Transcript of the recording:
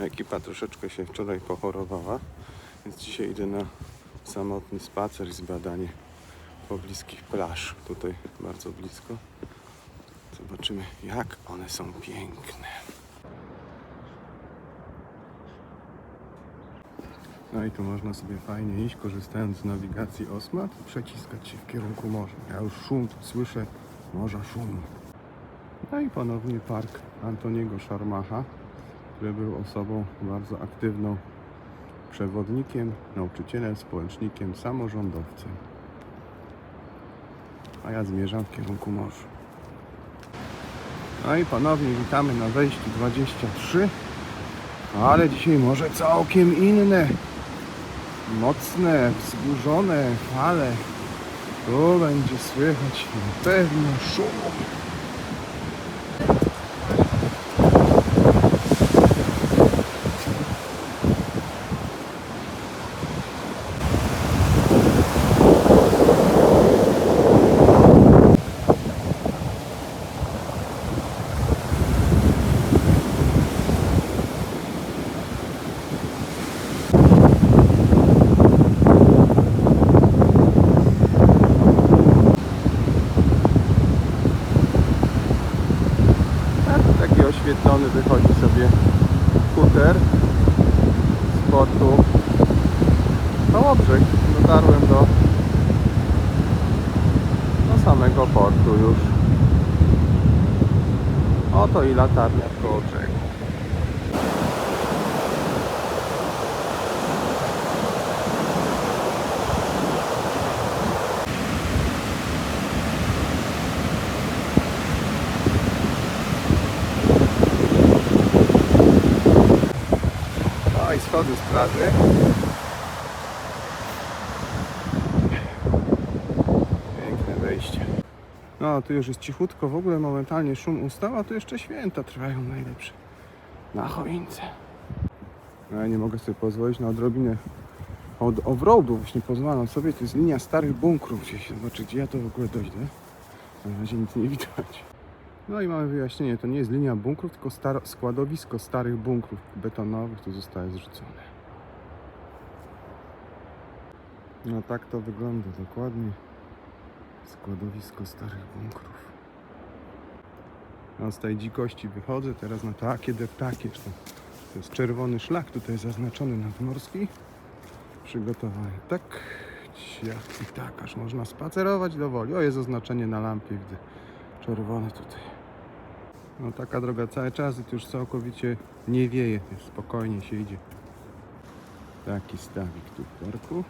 Ekipa troszeczkę się wczoraj pochorowała, więc dzisiaj idę na samotny spacer i zbadanie pobliskich plaż. Tutaj bardzo blisko. Zobaczymy, jak one są piękne. No i tu można sobie fajnie iść, korzystając z nawigacji Osmat przeciskać się w kierunku morza. Ja już szum słyszę, morza szumu. No i ponownie park Antoniego Szarmacha, który był osobą bardzo aktywną, przewodnikiem, nauczycielem, społecznikiem, samorządowcem. A ja zmierzam w kierunku morza. No i ponownie witamy na wejściu 23, ale dzisiaj może całkiem inne mocne, wzburzone fale. Tu będzie słychać na pewno szum. Taki oświetlony wychodzi sobie skuter z portu Kołobrzeg. Dotarłem do, do samego portu już. Oto i latarnia w Kołobrzegu. Schody z plaży. Piękne wejście. No, tu już jest cichutko, w ogóle momentalnie szum ustał, a tu jeszcze święta trwają najlepsze. Na choince. No, ja nie mogę sobie pozwolić na odrobinę od offroadu, właśnie pozwalam sobie. To jest linia starych bunkrów. Gdzieś zobaczę, gdzie ja to w ogóle dojdę. Na razie nic nie widać. No i mamy wyjaśnienie, to nie jest linia bunkrów, tylko star- składowisko starych bunkrów betonowych, tu zostaje zrzucone. No tak to wygląda dokładnie. Składowisko starych bunkrów. No z tej dzikości wychodzę teraz na takie deptaki. Zresztą To jest czerwony szlak tutaj zaznaczony nadmorski. Przygotowany tak. Jak i tak, aż można spacerować do woli. O, jest oznaczenie na lampie, widzę. Czerwone tutaj. No taka droga cały czas i tu już całkowicie nie wieje, spokojnie się idzie. Taki stawik tu w parku.